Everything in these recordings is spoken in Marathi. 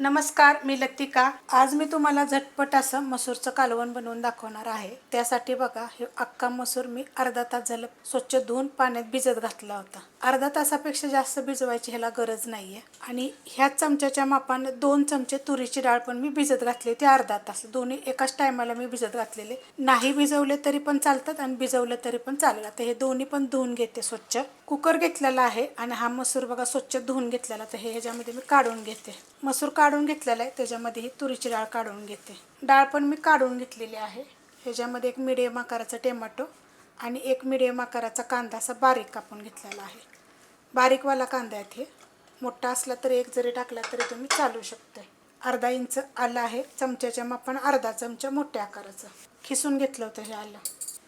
नमस्कार मी लतिका. आज मी तुम्हाला झटपट असं मसूरचं कालवण बनवून दाखवणार आहे. त्यासाठी बघा हे अख्खा मसूर मी अर्धा तास झालं स्वच्छ धुवून पाण्यात भिजत घातला होता. अर्धा तासापेक्षा जास्त भिजवायची ह्याला गरज नाही आहे आणि ह्याच चमच्याच्या मापानं दोन चमचे तुरीची डाळ पण मी भिजत घातली होती अर्धा तास. दोन्ही एकाच टायमाला मी भिजत घातलेले. नाही भिजवले तरी पण चालतात आणि भिजवलं तरी पण चालेल. आता हे दोन्ही पण धुवून घेते स्वच्छ. कुकर घेतलेला आहे आणि हा मसूर बघा स्वच्छ धुवून घेतलेला तर हे ह्याच्यामध्ये मी काढून घेते. मसूर काढून घेतलेला आहे त्याच्यामध्ये ही तुरीची डाळ काढून घेते. डाळ पण मी काढून घेतलेली आहे. ह्याच्यामध्ये एक मिडियम आकाराचा टोमॅटो आणि एक मिडियम आकाराचा कांदा असा बारीक कापून घेतलेला आहे. बारीकवाला कांदा आहे हे मोठा असला तरी एक जरी टाकला तरी तुम्ही चालू शकते अर्धा इंच आलं आहे. चमच्याच्या मापान अर्धा चमचा मोठ्या आकाराचं. खिसून घेतलं होतं हे आलं.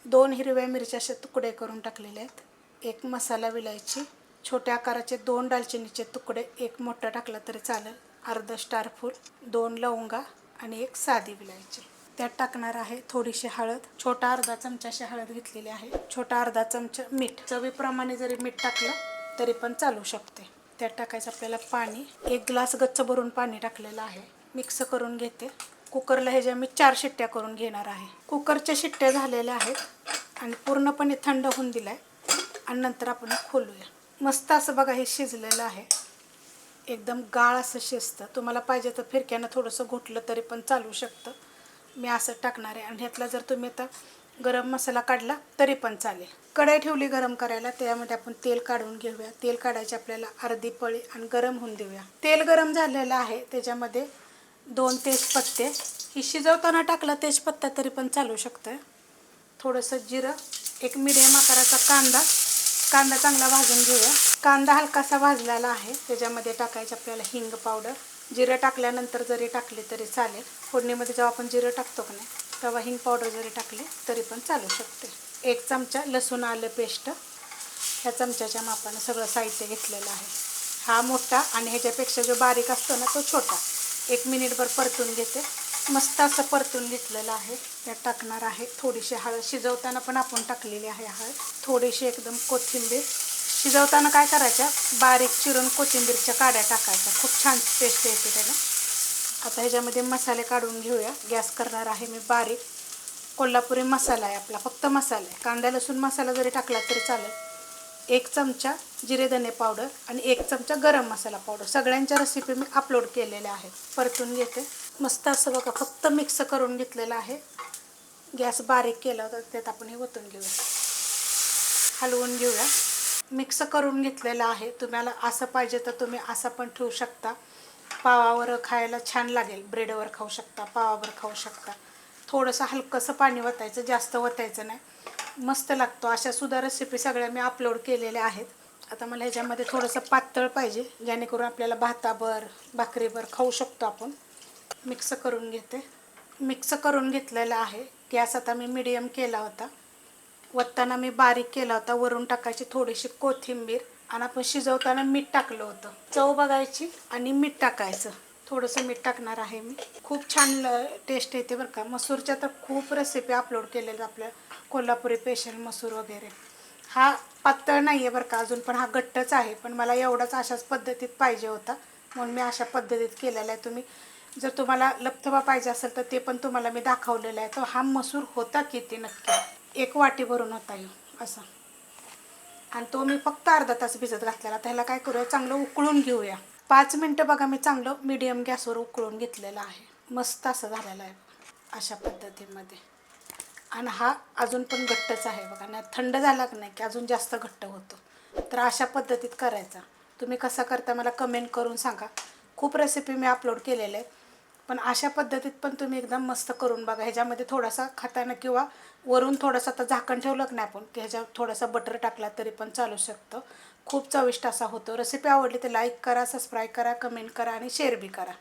दोन हिरव्या मिरच्या असे तुकडे करून टाकलेले आहेत. एक मसाला विलायची. छोट्या आकाराचे दोन दालचिनीचे तुकडे. एक मोठा टाकला तरी चालेल. अर्धा स्टारफूल दोन लवंगा आणि एक साधी विलायची. त्यात टाकणार आहे थोडीशी हळद. छोटा अर्धा चमचाशी हळद घेतलेली आहे. छोटा अर्धा चमचा मीठ. चवीप्रमाणे जरी मीठ टाकलं तरी पण चालू शकते. त्यात टाकायचं आपल्याला पाणी. एक ग्लास गच्च भरून पाणी टाकलेलं आहे. मिक्स करून घेते. कुकरला ह्याच्या मी चार शिट्ट्या करून घेणार आहे. कुकरच्या शिट्ट्या झालेल्या आहेत आणि पूर्णपणे थंड होऊन दिलाय. आणि नंतर आपण खोलूया. मस्त असं बघा हे शिजलेलं आहे. एकदम गाळ असं शिजतं. तुम्हाला पाहिजे तर फिरक्यानं थोडंसं घुटलं तरी पण चालू शकतं. मी असं टाकणार आहे. आणि ह्यातला जर तुम्ही आता गरम मसाला काढला तरी पण चालेल. कढई ठेवली गरम करायला त्यामध्ये आपण तेल काढून घेऊया. तेल काढायचे आपल्याला अर्धी पळी आणि गरम होऊन देऊया. तेल गरम झालेलं आहे त्याच्यामध्ये दोन तेजपत्ते. ही शिजवताना टाकला तेजपत्ता तरी पण चालू शकतं थोडंसं जिरं एक मिडियम आकाराचा कांदा. कांदा चांगला भाजून घेऊया. कांदा हलकासा भाजलेला आहे त्याच्यामध्ये टाकायचं आपल्याला हिंग पावडर जिरं टाकल्यानंतर जरी टाकले तरी चालेल. फोडणीमध्ये जेव्हा आपण जिरं टाकतो का नाही तेव्हा हिंग पावडर जरी टाकले तरी पण चालू शकते. एक चमचा लसूण आलं पेस्ट. ह्या चमच्याच्या मापानं सगळं साहित्य घेतलेलं आहे. हा मोठा आणि ह्याच्यापेक्षा जो बारीक असतो ना तो छोटा. एक मिनिटभर परतून घेते. मस्त असं परतून घेतलेलं आहे. त्यात टाकणार आहे थोडीशी हळद. शिजवताना पण आपण टाकलेली आहे हळद. थोडीशी एकदम कोथिंबीर. शिजवताना काय करायच्या बारीक चिरून कोथिंबीरच्या काड्या टाकायच्या. खूप छान टेस्ट येते त्याला. आता ह्याच्यामध्ये मसाले काढून घेऊया. गॅस करणार आहे मी बारीक. कोल्हापुरी मसाला आहे आपला फक्त मसाला आहे. कांदा लसूण मसाला जरी टाकला तरी चालेल. एक चमचा जिरे धने पावडर आणि एक चमचा गरम मसाला पावडर. सगळ्यांच्या रेसिपी मी अपलोड केलेल्या आहेत. परतून घेते. मस्त असं बघा फक्त मिक्स करून घेतलेलं आहे. गॅस बारीक केला होता त्यात आपण हे ओतून घेऊया. हलवून घेऊया. मिक्स करून घेतलेलं आहे. तुम्हाला असं पाहिजे तर तुम्ही असं पण ठेवू शकता. पावावर खायला छान लागेल. ब्रेडवर खाऊ शकता पावावर खाऊ शकता. थोडंसं हलकंसं पाणी वतायचं जास्त वतायचं नाही. मस्त लागतो. अशा सुद्धा रेसिपी सगळ्या मी अपलोड केलेल्या आहेत. आता मला ह्याच्यामध्ये थोडंसं पातळ पाहिजे जेणेकरून आपल्याला भाताभर भाकरीभर खाऊ शकतो आपण. मिक्स करून घेते. मिक्स करून घेतलेलं आहे. गॅस आता मी मिडियम केला होता. वत्ताना मी बारीक केला होता वरून टाकायची थोडीशी कोथिंबीर आणि आपण शिजवताना मीठ टाकलं होतं. चव बघायची आणि मीठ टाकायचं. थोडंसं मीठ टाकणार आहे मी. खूप छान टेस्ट येते बरं का. मसूरच्या तर खूप रेसिपी अपलोड केलेल्या आपल्या कोल्हापुरी स्पेशल मसूर वगैरे. हा पातळ नाही आहे बरं का अजून पण हा घट्टच आहे. पण मला एवढाच अशाच पद्धतीत पाहिजे होता. म्हणून मी अशा पद्धतीत केलेला आहे. तुम्ही जर तुम्हाला लपथबा पाहिजे असेल तर ते पण तुम्हाला मी दाखवलेलं आहे. तर हा मसूर होता किती नक्की? एक वाटी भरून होता येऊ असा. आणि तो मी फक्त अर्धा तास भिजत घातलेला. त्याला काय करूया चांगलं उकळून घेऊया. पाच मिनटं बघा मी चांगलं मीडियम गॅसवर उकळून घेतलेलं आहे. मस्त असं झालेलं आहे अशा पद्धतीमध्ये. आणि हा अजून पण घट्टच आहे बघा. नाही थंड झाला की नाही की अजून जास्त घट्ट होतो. तर अशा पद्धतीत करायचा. तुम्ही कसा करता मला कमेंट करून सांगा. खूप रेसिपी मी अपलोड केलेल्या आहेत. पण अशा पद्धतीत पण तुम्ही एकदम मस्त करून बघा. ह्याच्यामध्ये थोडासा खाताना किंवा वरून थोडंसं आता झाकण ठेवलं की नाही आपण की ह्याच्यावर थोडासा बटर टाकला तरी पण चालू शकतं. खूप चविष्ट असा होतो. रेसिपी आवडली तर लाईक करा सबस्क्राईब करा कमेंट करा आणि शेअर बी करा.